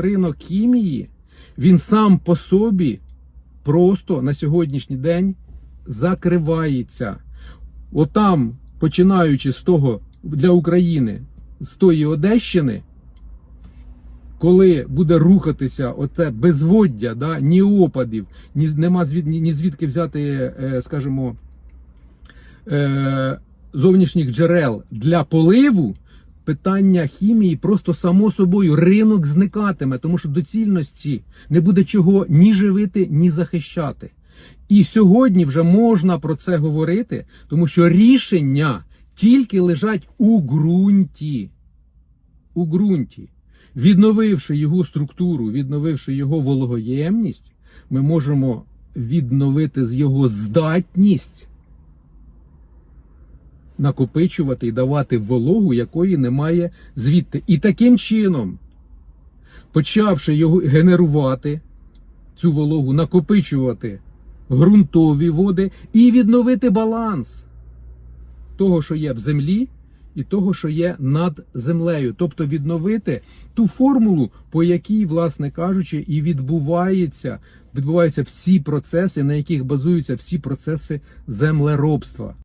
ринок хімії, він сам по собі просто на сьогоднішній день закривається. Отам, починаючи з того для України, з тої Одещини, коли буде рухатися оце безводдя, да, ні опадів, ні, нема звід, ні, ні звідки взяти, е, скажімо, е, зовнішніх джерел для поливу, питання хімії просто само собою ринок зникатиме, тому що доцільності не буде чого ні живити, ні захищати. І сьогодні вже можна про це говорити, тому що рішення тільки лежать у ґрунті. У ґрунті. Відновивши його структуру, відновивши його вологоємність, ми можемо відновити з його здатність накопичувати і давати вологу, якої немає звідти. І таким чином, почавши його генерувати, цю вологу, накопичувати ґрунтові води і відновити баланс того, що є в землі, і того, що є над землею. Тобто відновити ту формулу, по якій, власне кажучи, і відбувається, відбуваються всі процеси, на яких базуються всі процеси землеробства.